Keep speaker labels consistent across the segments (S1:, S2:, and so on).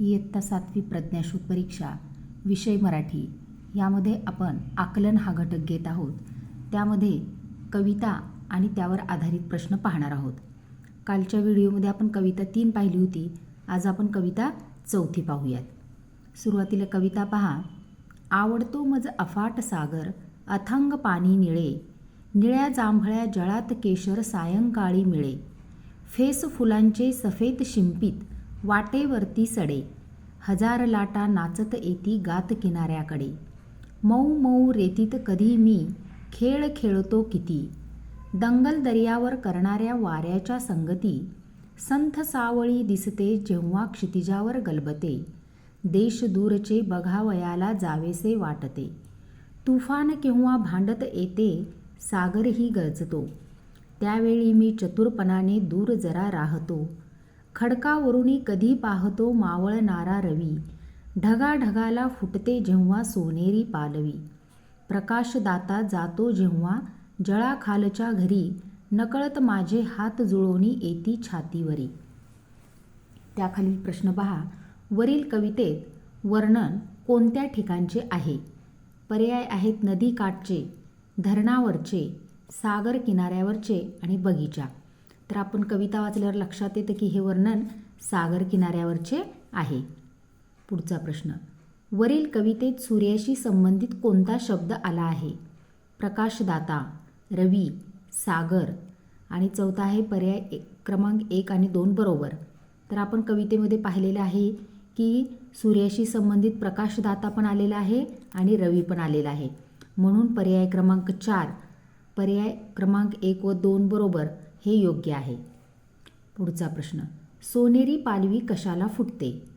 S1: इयत्ता सातवी प्रज्ञाशोध परीक्षा विषय मराठी यामध्ये आपण आकलन हा घटक घेत आहोत. त्यामध्ये कविता आणि त्यावर आधारित प्रश्न पाहणार आहोत. कालच्या व्हिडिओमध्ये आपण कविता तीन पाहिली होती. आज आपण कविता चौथी पाहूयात. सुरुवातीला कविता पहा. आवडतो मज अफाट सागर अथंग पाणी निळे. निळ्या जांभळ्या जळात केशर सायंकाळी मिळे. फेस फुलांचे सफेद शिंपीत वाटेवरती सडे. हजार लाटा नाचत येती गात किनाऱ्याकडे. मऊ मऊ रेतीत कधी मी खेळ खेळतो किती. दंगल दर्यावर करणाऱ्या वाऱ्याच्या संगती. संथ सावळी दिसते जेव्हा क्षितिजावर गलबते. देश दूरचे बघावयाला जावेसे वाटते. तुफान केव्हा भांडत येते सागरही गरजतो त्यावेळी मी चतुरपणाने दूर जरा राहतो. खडकावरूनी कधी पाहतो मावळणारा रवी. ढगाढगाला फुटते जेव्हा सोनेरी पालवी. प्रकाशदाता जातो जेव्हा जळाखालच्या घरी. नकळत माझे हात जुळवणी येती छातीवरी. त्याखालील प्रश्न पहा. वरील कवितेत वर्णन कोणत्या ठिकाणचे आहे? पर्याय आहेत नदीकाठचे धरणावरचे सागर किनाऱ्यावरचे आणि बगीचा. तर आपण कविता वाचल्यावर लक्षात येतं की हे वर्णन सागर किनाऱ्यावरचे आहे. पुढचा प्रश्न. वरील कवितेत सूर्याशी संबंधित कोणता शब्द आला आहे? प्रकाशदाता रवी सागर आणि चौथा आहे पर्याय एक क्रमांक एक आणि दोन बरोबर. तर आपण कवितेमध्ये पाहिलेलं आहे की सूर्याशी संबंधित प्रकाशदाता पण आलेला आहे आणि रवी पण आलेला आहे. म्हणून पर्याय क्रमांक चार पर्याय क्रमांक एक व दोन बरोबर. हे योग्य आहे. पुढचा प्रश्न. सोनेरी पालवी कशाला फुटते?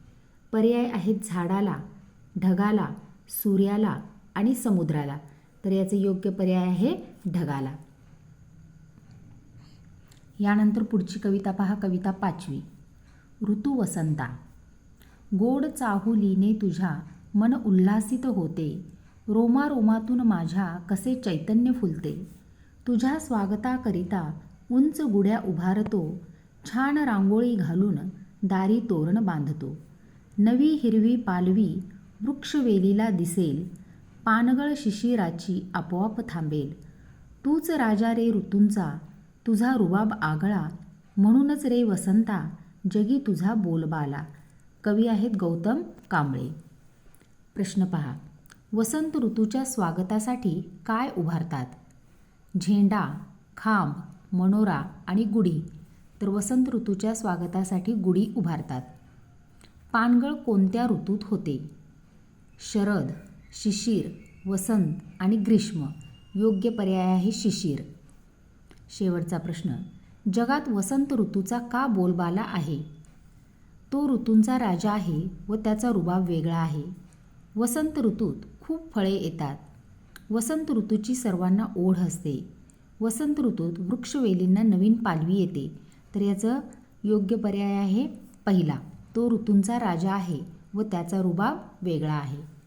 S1: पर्याय आहेत झाडाला ढगाला सूर्याला आणि समुद्राला. तर याचे योग्य पर्याय आहे ढगाला. यानंतर पुढची कविता पहा कविता पाचवी. ऋतू वसंता. गोड चाहुलीने तुझ्या मन उल्हासित होते. रोमा रोमातून माझ्या कसे चैतन्य फुलते. तुझ्या स्वागताकरिता उंच गुड्या उभारतो छान रांगोळी घालून दारी तोरण बांधतो. नवी हिरवी पालवी वृक्षवेलीला दिसेल पानगळ शिशिराची आपोआप थांबेल. तूच राजा रे ऋतूंचा तुझा रुबाब आगळा म्हणूनच रे वसंता जगी तुझा बोलबाला. कवी आहेत गौतम कांबळे. प्रश्न पहा वसंत ऋतूच्या स्वागतासाठी काय उभारतात? झेंडा खांब मनोरा आणि गुढी तर वसंत ऋतूच्या स्वागतासाठी गुढी उभारतात. पानगळ कोणत्या ऋतूत होते? शरद शिशिर वसंत आणि ग्रीष्म योग्य पर्याय आहे शिशिर. शेवटचा प्रश्न जगात वसंत ऋतूचा का बोलबाला आहे? तो ऋतूंचा राजा आहे व त्याचा रुबाब वेगळा आहे. वसंत ऋतूत खूप फळे येतात. वसंत ऋतूची सर्वांना ओढ असते. वसंत ऋतूत वृक्षवेलींना नवीन पालवी येते. तर याचं योग्य पर्याय आहे पहिला. तो ऋतूंचा राजा आहे व त्याचा रुबाब वेगळा आहे.